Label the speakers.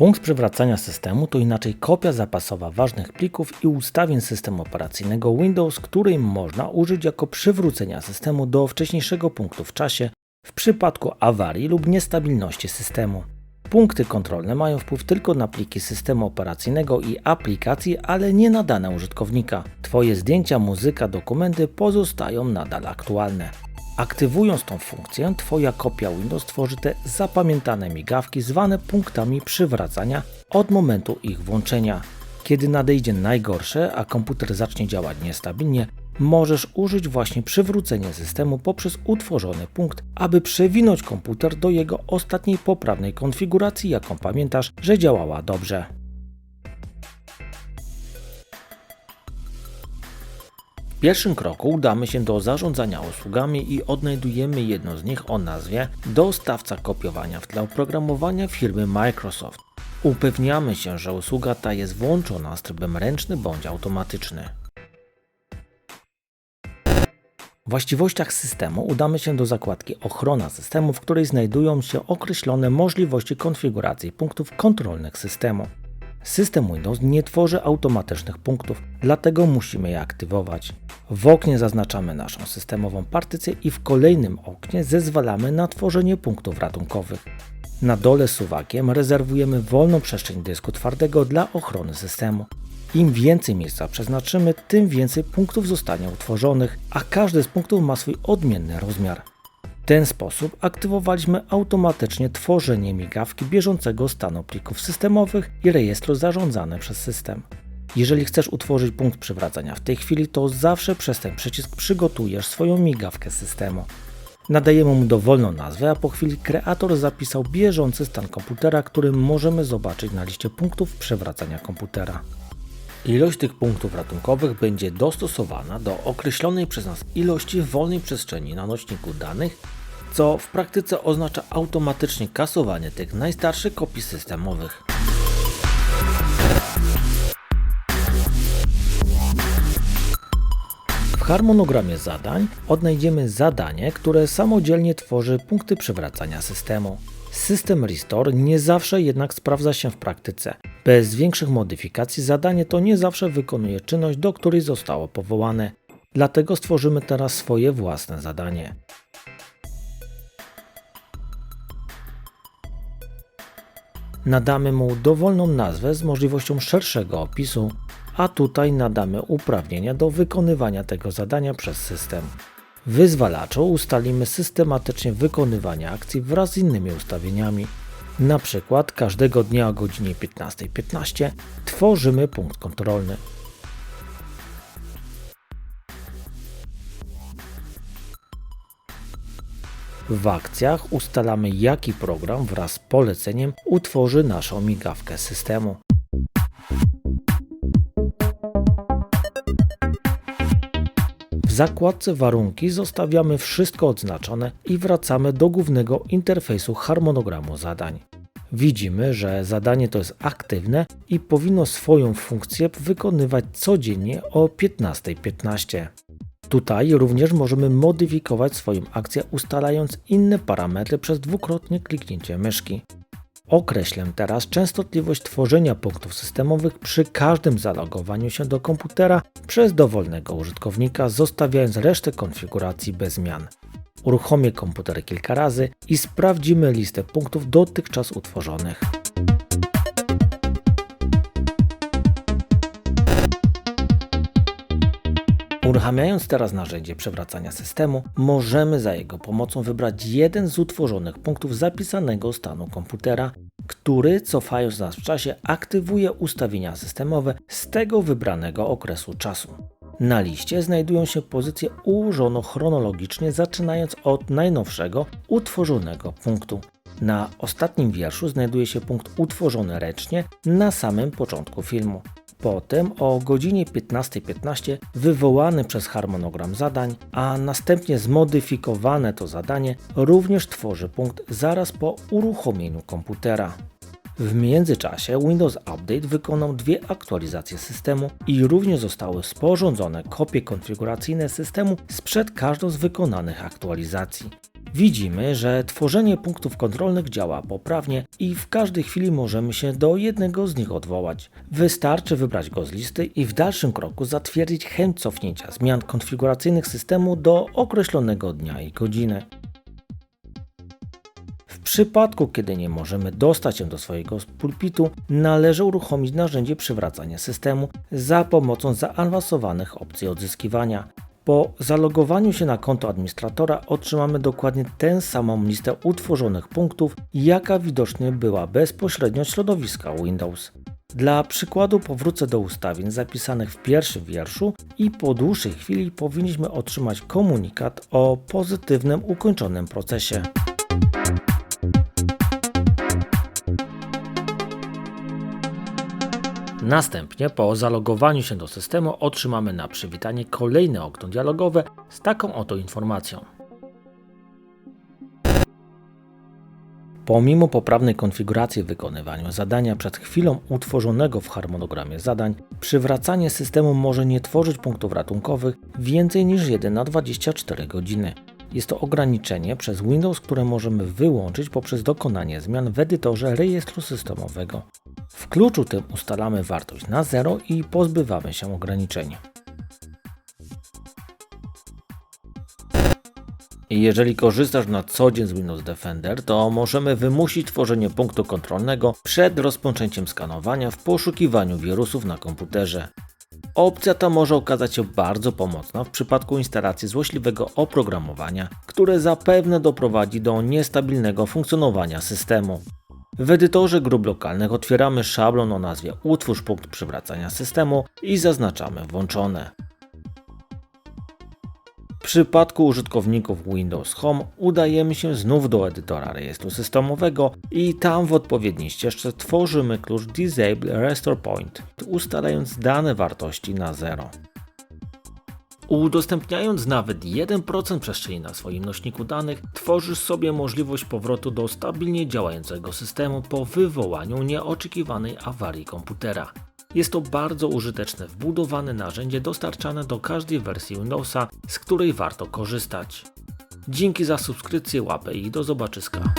Speaker 1: Punkt przywracania systemu to inaczej kopia zapasowa ważnych plików i ustawień systemu operacyjnego Windows, której można użyć jako przywrócenia systemu do wcześniejszego punktu w czasie w przypadku awarii lub niestabilności systemu. Punkty kontrolne mają wpływ tylko na pliki systemu operacyjnego i aplikacji, ale nie na dane użytkownika. Twoje zdjęcia, muzyka, dokumenty pozostają nadal aktualne. Aktywując tą funkcję, Twoja kopia Windows tworzy te zapamiętane migawki zwane punktami przywracania od momentu ich włączenia. Kiedy nadejdzie najgorsze, a komputer zacznie działać niestabilnie, możesz użyć właśnie przywrócenia systemu poprzez utworzony punkt, aby przewinąć komputer do jego ostatniej poprawnej konfiguracji, jaką pamiętasz, że działała dobrze. W pierwszym kroku udamy się do zarządzania usługami i odnajdujemy jedno z nich o nazwie dostawca kopiowania w tle oprogramowania firmy Microsoft. Upewniamy się, że usługa ta jest włączona z trybem ręczny bądź automatyczny. W właściwościach systemu udamy się do zakładki Ochrona systemu, w której znajdują się określone możliwości konfiguracji punktów kontrolnych systemu. System Windows nie tworzy automatycznych punktów, dlatego musimy je aktywować. W oknie zaznaczamy naszą systemową partycję i w kolejnym oknie zezwalamy na tworzenie punktów ratunkowych. Na dole suwakiem rezerwujemy wolną przestrzeń dysku twardego dla ochrony systemu. Im więcej miejsca przeznaczymy, tym więcej punktów zostanie utworzonych, a każdy z punktów ma swój odmienny rozmiar. Ten sposób aktywowaliśmy automatycznie tworzenie migawki bieżącego stanu plików systemowych i rejestru zarządzane przez system. Jeżeli chcesz utworzyć punkt przywracania w tej chwili, to zawsze przez ten przycisk przygotujesz swoją migawkę systemu. Nadajemy mu dowolną nazwę, a po chwili kreator zapisał bieżący stan komputera, który możemy zobaczyć na liście punktów przewracania komputera. Ilość tych punktów ratunkowych będzie dostosowana do określonej przez nas ilości wolnej przestrzeni na nośniku danych, co w praktyce oznacza automatycznie kasowanie tych najstarszych kopii systemowych. W harmonogramie zadań odnajdziemy zadanie, które samodzielnie tworzy punkty przywracania systemu. System Restore nie zawsze jednak sprawdza się w praktyce. Bez większych modyfikacji zadanie to nie zawsze wykonuje czynność, do której zostało powołane. Dlatego stworzymy teraz swoje własne zadanie. Nadamy mu dowolną nazwę z możliwością szerszego opisu, a tutaj nadamy uprawnienia do wykonywania tego zadania przez system. Wyzwalaczu ustalimy systematycznie wykonywanie akcji wraz z innymi ustawieniami. Na przykład każdego dnia o godzinie 15.15 .15 tworzymy punkt kontrolny. W akcjach ustalamy jaki program wraz z poleceniem utworzy naszą migawkę systemu. W zakładce Warunki zostawiamy wszystko odznaczone i wracamy do głównego interfejsu harmonogramu zadań. Widzimy, że zadanie to jest aktywne i powinno swoją funkcję wykonywać codziennie o 15.15. .15. Tutaj również możemy modyfikować swoją akcję ustalając inne parametry przez dwukrotnie kliknięcie myszki. Określę teraz częstotliwość tworzenia punktów systemowych przy każdym zalogowaniu się do komputera przez dowolnego użytkownika, zostawiając resztę konfiguracji bez zmian. Uruchomię komputer kilka razy i sprawdzimy listę punktów dotychczas utworzonych. Uruchamiając teraz narzędzie przewracania systemu, możemy za jego pomocą wybrać jeden z utworzonych punktów zapisanego stanu komputera, który cofając nas w czasie aktywuje ustawienia systemowe z tego wybranego okresu czasu. Na liście znajdują się pozycje ułożone chronologicznie, zaczynając od najnowszego utworzonego punktu. Na ostatnim wierszu znajduje się punkt utworzony ręcznie na samym początku filmu. Potem o godzinie 15.15 .15 wywołany przez harmonogram zadań, a następnie zmodyfikowane to zadanie również tworzy punkt zaraz po uruchomieniu komputera. W międzyczasie Windows Update wykonał dwie aktualizacje systemu i również zostały sporządzone kopie konfiguracyjne systemu sprzed każdą z wykonanych aktualizacji. Widzimy, że tworzenie punktów kontrolnych działa poprawnie i w każdej chwili możemy się do jednego z nich odwołać. Wystarczy wybrać go z listy i w dalszym kroku zatwierdzić chęć cofnięcia zmian konfiguracyjnych systemu do określonego dnia i godziny. W przypadku, kiedy nie możemy dostać się do swojego pulpitu, należy uruchomić narzędzie przywracania systemu za pomocą zaawansowanych opcji odzyskiwania. Po zalogowaniu się na konto administratora otrzymamy dokładnie tę samą listę utworzonych punktów, jaka widocznie była bezpośrednio środowiska Windows. Dla przykładu powrócę do ustawień zapisanych w pierwszym wierszu i po dłuższej chwili powinniśmy otrzymać komunikat o pozytywnym ukończonym procesie. Następnie po zalogowaniu się do systemu otrzymamy na przywitanie kolejne okno dialogowe z taką oto informacją. Pomimo poprawnej konfiguracji wykonywania zadania przed chwilą utworzonego w harmonogramie zadań, przywracanie systemu może nie tworzyć punktów ratunkowych więcej niż 1 na 24 godziny. Jest to ograniczenie przez Windows, które możemy wyłączyć poprzez dokonanie zmian w edytorze rejestru systemowego. W kluczu tym ustalamy wartość na 0 i pozbywamy się ograniczenia. Jeżeli korzystasz na co dzień z Windows Defender, to możemy wymusić tworzenie punktu kontrolnego przed rozpoczęciem skanowania w poszukiwaniu wirusów na komputerze. Opcja ta może okazać się bardzo pomocna w przypadku instalacji złośliwego oprogramowania, które zapewne doprowadzi do niestabilnego funkcjonowania systemu. W edytorze grup lokalnych otwieramy szablon o nazwie Utwórz punkt przywracania systemu i zaznaczamy włączone. W przypadku użytkowników Windows Home udajemy się znów do edytora rejestru systemowego i tam w odpowiedniej ścieżce tworzymy klucz Disable Restore Point, ustalając dane wartości na 0. Udostępniając nawet 1% przestrzeni na swoim nośniku danych, tworzysz sobie możliwość powrotu do stabilnie działającego systemu po wywołaniu nieoczekiwanej awarii komputera. Jest to bardzo użyteczne wbudowane narzędzie dostarczane do każdej wersji Windowsa, z której warto korzystać. Dzięki za subskrypcję, łapę i do zobaczyska.